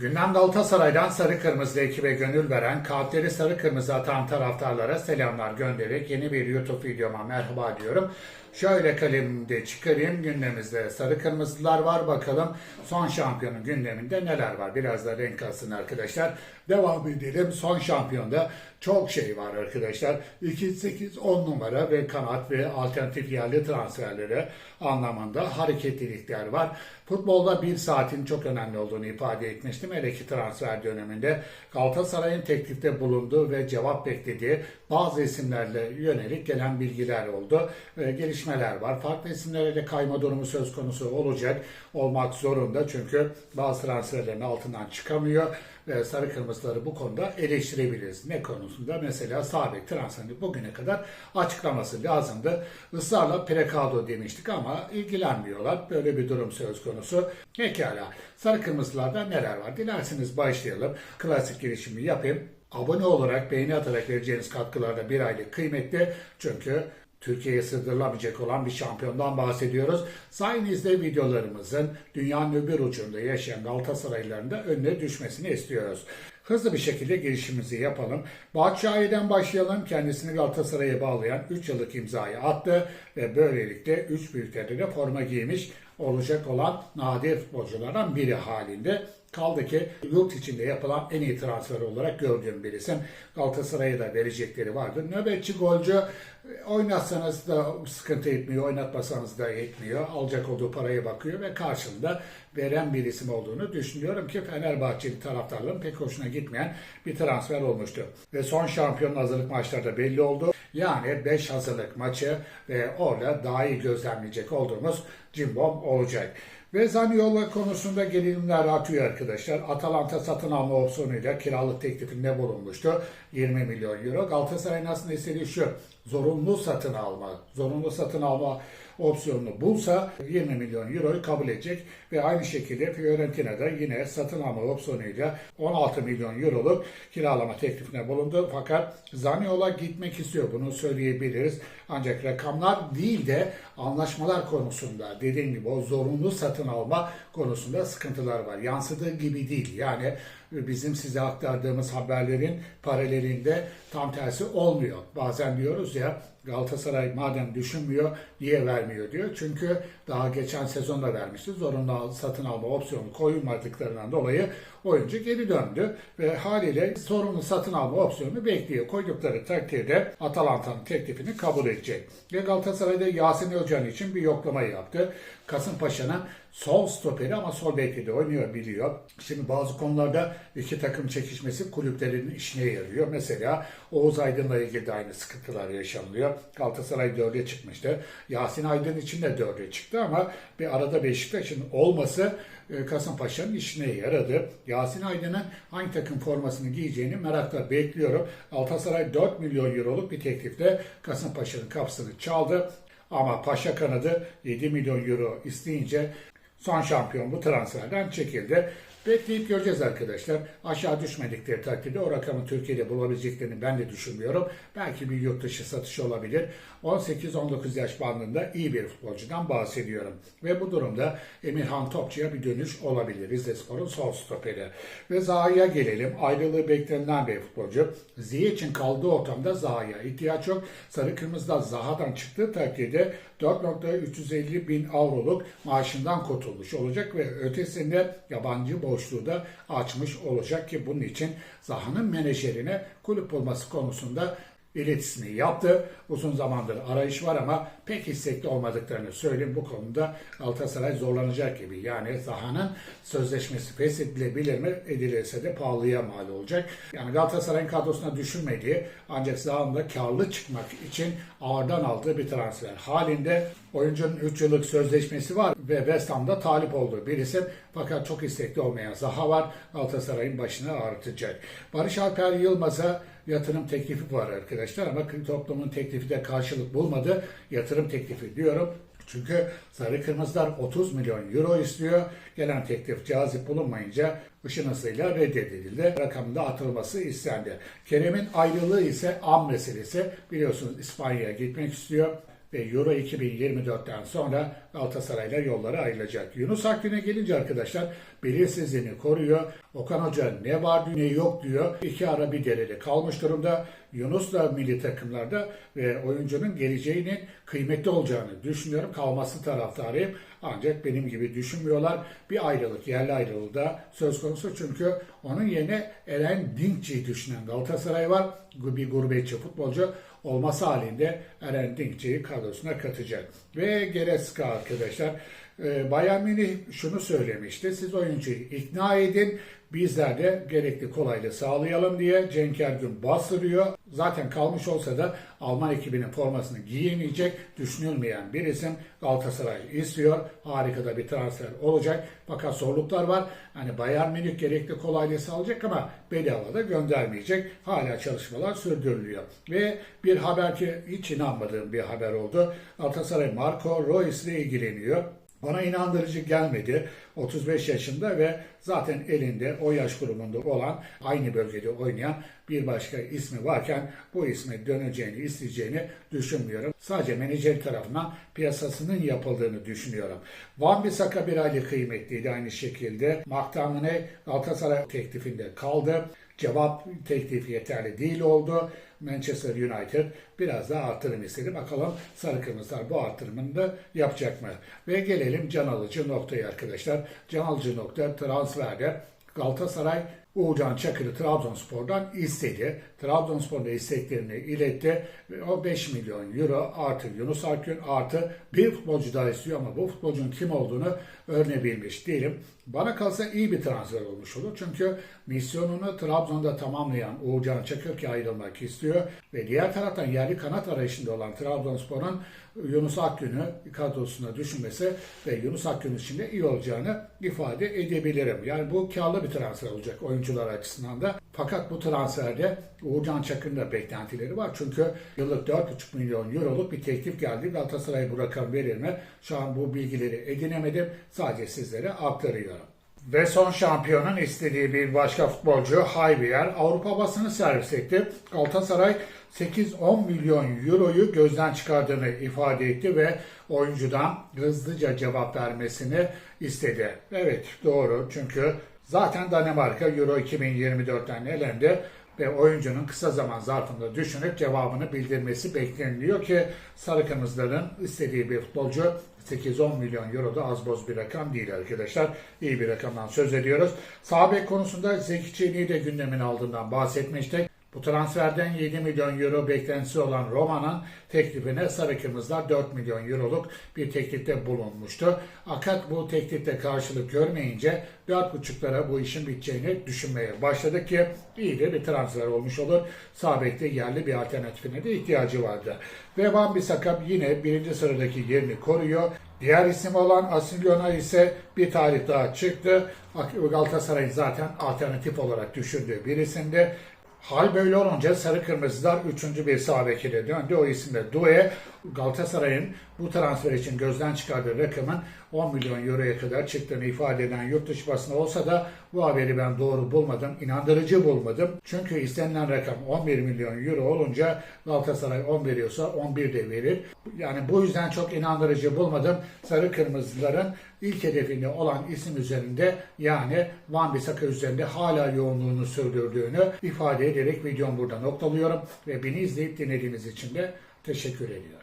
Gündem Galatasaray'dan sarı kırmızı ekibe gönül veren, kalpleri sarı kırmızı atan taraftarlara selamlar göndererek yeni bir YouTube videoma merhaba diyorum. Şöyle kalemde çıkarayım gündemimizde sarı kırmızılar var bakalım son şampiyonun gündeminde neler var biraz da renk alsın arkadaşlar. Devam edelim son şampiyonda çok şey var arkadaşlar. 2-8-10 numara ve kanat ve alternatif yerli transferleri anlamında hareketlilikler var. Futbolda bir saatin çok önemli olduğunu ifade etmiştim. Hele ki transfer döneminde Galatasaray'ın teklifte bulunduğu ve cevap beklediği bazı isimlerle yönelik gelen bilgiler oldu. Ve gelişmeler var. Farklı isimlere de kayma durumu söz konusu olacak. Olmak zorunda çünkü bazı transferlerin altından çıkamıyor ve sarı kırmızıları bu konuda eleştirebiliriz. Ne konusunda? Mesela Sabek transferini bugüne kadar açıklaması lazımdı. Israrla Prekado demiştik ama ilgilenmiyorlar. Böyle bir durum söz konusu. Pekala. Sarı kırmızılarda neler var? Dilerseniz başlayalım. Klasik girişimi yapayım. Abone olarak, beğeni atarak vereceğiniz katkılarda bir aylık kıymetli. Çünkü Türkiye'ye sığdırılamayacak olan bir şampiyondan bahsediyoruz. Sayenizde videolarımızın dünyanın öbür ucunda yaşayan Galatasaraylıların da önüne düşmesini istiyoruz. Hızlı bir şekilde girişimizi yapalım. Batshuayi'den başlayalım. Kendisini Galatasaray'a bağlayan 3 yıllık imzayı attı ve böylelikle 3 büyüklerde de forma giymiş olacak olan nadir futbolculardan biri halinde. Kaldı ki yurt içinde yapılan en iyi transfer olarak gördüğüm bir isim. Galatasaray'a da verecekleri vardır. Nöbetçi golcü oynatsanız da sıkıntı etmiyor, oynatmasanız da etmiyor. Alacak olduğu paraya bakıyor ve karşılığında veren bir isim olduğunu düşünüyorum ki Fenerbahçeli taraftarların pek hoşuna gitmeyen bir transfer olmuştu. Ve son şampiyon hazırlık maçlarda belli oldu. Yani 5 hazırlık maçı ve orada daha iyi gözlemleyecek olduğumuz Cimbom olacak. Ve Zaniolo konusunda gerilimler atıyor arkadaşlar. Atalanta satın alma opsiyonuyla kiralık teklifinde bulunmuştu. 20 milyon euro. Galatasaray'ın aslında istediği şu. Zorunlu satın alma. Zorunlu satın alma opsiyonunu bulsa 20 milyon euroyu kabul edecek ve aynı şekilde Fiorentina'da yine satın alma opsiyonuyla 16 milyon euroluk kiralama teklifine bulundu. Fakat Zaniola gitmek istiyor bunu söyleyebiliriz. Ancak rakamlar değil de anlaşmalar konusunda dediğim gibi o zorunlu satın alma konusunda sıkıntılar var. Yansıdığı gibi değil. Yani bizim size aktardığımız haberlerin paralelinde tam tersi olmuyor. Bazen diyoruz ya Galatasaray madem düşünmüyor niye vermiyor diyor. Çünkü daha geçen sezonda vermişti. Zorunlu satın alma opsiyonu koyulmadıklarından dolayı oyuncu geri döndü ve haliyle zorunlu satın alma opsiyonu bekliyor. Koydukları takdirde Atalanta'nın teklifini kabul edecek. Ve Galatasaray'da Yasin Özcan için bir yoklama yaptı. Kasımpaşa'nın sol stoperi ama sol bekli de oynuyor biliyor. Şimdi bazı konularda iki takım çekişmesi kulüplerin işine yarıyor. Mesela Oğuz Aydın'la ilgili de aynı sıkıntılar yaşanılıyor. Galatasaray dörde çıkmıştı. Yasin Aydın için de dörde çıktı ama bir arada Beşiktaş'ın olması e, Kasımpaşa'nın işine yaradı. Yasin Aydın'ın hangi takım formasını giyeceğini merakla bekliyorum. Galatasaray 4 milyon euroluk bir teklifle Kasımpaşa'nın kapısını çaldı. Ama Paşa kanadı 7 milyon euro isteyince son şampiyon bu transferden çekildi. Bekleyip göreceğiz arkadaşlar. Aşağı düşmedikleri takdirde o rakamı Türkiye'de bulabileceklerini ben de düşünmüyorum. Belki bir yurt dışı satışı olabilir. 18-19 yaş bandında iyi bir futbolcudan bahsediyorum. Ve bu durumda Emirhan Topçu'ya bir dönüş olabilir. Rizespor'un sol stoperi. Ve Zaha'ya gelelim. Ayrılığı beklenilen bir futbolcu. Ziye için kaldığı ortamda Zaha'ya ihtiyaç yok. Sarı Kırmızı'da Zaha'dan çıktığı takdirde 4.350 bin avroluk maaşından kurtulmuş olacak ve ötesinde yabancı boşluğu da açmış olacak ki bunun için Zaha'nın menajerine kulüp bulması konusunda iletisini yaptı. Uzun zamandır arayış var ama pek istekli olmadıklarını söyleyeyim. Bu konuda Galatasaray zorlanacak gibi. Yani Zaha'nın sözleşmesi feshedilebilir mi? Edilirse de pahalıya mal olacak. Yani Galatasaray'ın kadrosuna düşünmediği ancak Zaha'nın da karlı çıkmak için ağırdan aldığı bir transfer halinde oyuncunun 3 yıllık sözleşmesi var ve West Ham'da talip olduğu bir isim. Fakat çok istekli olmayan Zaha var. Galatasaray'ın başını ağrıtacak. Barış Alper Yılmaz'a yatırım teklifi var arkadaşlar ama toplumun teklifi de karşılık bulmadı. Yatırım teklifi diyorum. Çünkü Sarı Kırmızılar 30 milyon euro istiyor. Gelen teklif cazip bulunmayınca ışın hızıyla reddedildi. Rakamın da atılması istendi. Kerem'in ayrılığı ise an meselesi. Biliyorsunuz İspanya'ya gitmek istiyor. Ve Euro 2024'ten sonra Galatasaray'la yolları ayrılacak. Yunus Akgün'e gelince arkadaşlar belirsizliğini koruyor. Okan Hoca ne var ne yok diyor. İki ara bir derede kalmış durumda. Yunus da milli takımlarda ve oyuncunun geleceğinin kıymetli olacağını düşünüyorum. Kalması taraftarıyım. Ancak benim gibi düşünmüyorlar. Bir ayrılık, yerli ayrılığı da söz konusu. Çünkü onun yerine Eren Dinkçi'yi düşünen Galatasaray var. Bir gurbetçi futbolcu olması halinde Eren Dinkçi'yi kadrosuna katacak. Ve Gereska arkadaşlar Bayern Münih şunu söylemişti. Siz oyuncuyu ikna edin. Bizler de gerekli kolaylığı sağlayalım diye Cenk Ergün bastırıyor. Zaten kalmış olsa da Alman ekibinin formasını giyemeyecek, düşünülmeyen bir isim Galatasaray istiyor. Harika da bir transfer olacak. Fakat zorluklar var. Hani Bayern Münih gerekli kolaylığı sağlayacak ama bedava da göndermeyecek. Hala çalışmalar sürdürülüyor. Ve bir haber ki hiç inanmadığım bir haber oldu. Galatasaray Marco Reus ile ilgileniyor. Bana inandırıcı gelmedi. 35 yaşında ve zaten elinde o yaş grubunda olan aynı bölgede oynayan bir başka ismi varken bu isme döneceğini isteyeceğini düşünmüyorum. Sadece menajer tarafından piyasasının yapıldığını düşünüyorum. Van Bissaka bir aylık kıymetliydi aynı şekilde. McTominay Galatasaray teklifinde kaldı. Cevap teklifi yeterli değil oldu. Manchester United biraz daha artırım istedi. Bakalım Sarı Kırmızılar bu artırımını da yapacak mı? Ve gelelim can alıcı noktaya arkadaşlar. Can alıcı nokta transferde Galatasaray Uğurcan Çakır'ı Trabzonspor'dan istedi. Trabzonspor da isteklerini iletti. Ve o 5 milyon euro artı Yunus Akgün artı bir futbolcu daha istiyor ama bu futbolcunun kim olduğunu öğrenebilmiş değilim. Bana kalsa iyi bir transfer olmuş olur. Çünkü misyonunu Trabzon'da tamamlayan Uğurcan Çakır ki ayrılmak istiyor. Ve diğer taraftan yerli kanat arayışında olan Trabzonspor'un Yunus Akgün'ü kadrosuna düşünmesi ve Yunus Akgün için de iyi olacağını ifade edebilirim. Yani bu karlı bir transfer olacak oyuncular açısından da. Fakat bu transferde Uğurcan Çakır'ın da beklentileri var. Çünkü yıllık 4,5 milyon euroluk bir teklif geldi. Galatasaray bu rakam verir mi? Şu an bu bilgileri edinemedim. Sadece sizlere aktarıyorum. Ve son şampiyonun istediği bir başka futbolcu Haybiyer Avrupa basını servis etti. Galatasaray 8-10 milyon euroyu gözden çıkardığını ifade etti ve oyuncudan hızlıca cevap vermesini istedi. Evet doğru çünkü zaten Danimarka Euro 2024'ten elendi ve oyuncunun kısa zaman zarfında düşünüp cevabını bildirmesi bekleniliyor ki Sarı Kırmızıların istediği bir futbolcu 8-10 milyon euro da az boz bir rakam değil arkadaşlar. İyi bir rakamdan söz ediyoruz. Sağ konusunda Zeki Çelik'i de gündemin aldığından bahsetmiştik. Bu transferden 7 milyon euro beklentisi olan Roma'nın teklifine Sarı Kırmızılar 4 milyon euroluk bir teklifte bulunmuştu. Fakat bu teklifte karşılık görmeyince 4,5'lara bu işin biteceğini düşünmeye başladık ki iyi de bir transfer olmuş olur. Sabek'te yerli bir alternatifine de ihtiyacı vardı. Ve Van Bissaka yine birinci sıradaki yerini koruyor. Diğer isim olan Asilyon'a ise bir tarih daha çıktı. Galatasaray'ın zaten alternatif olarak düşündüğü bir isimdi. Hal böyle olunca Sarı Kırmızılar 3. bir sağ döndü. O isim de Due. Galatasaray'ın bu transfer için gözden çıkardığı rakamın 10 milyon euroya kadar çıktığını ifade eden yurt dışı basını olsa da bu haberi ben doğru bulmadım, inandırıcı bulmadım. Çünkü istenilen rakam 11 milyon euro olunca Galatasaray 10 veriyorsa 11 de verir. Yani bu yüzden çok inandırıcı bulmadım. Sarı Kırmızıların ilk hedefinde olan isim üzerinde yani Van Bissaka üzerinde hala yoğunluğunu sürdürdüğünü ifade ederek videomu burada noktalıyorum ve beni izleyip dinlediğiniz için de teşekkür ediyorum.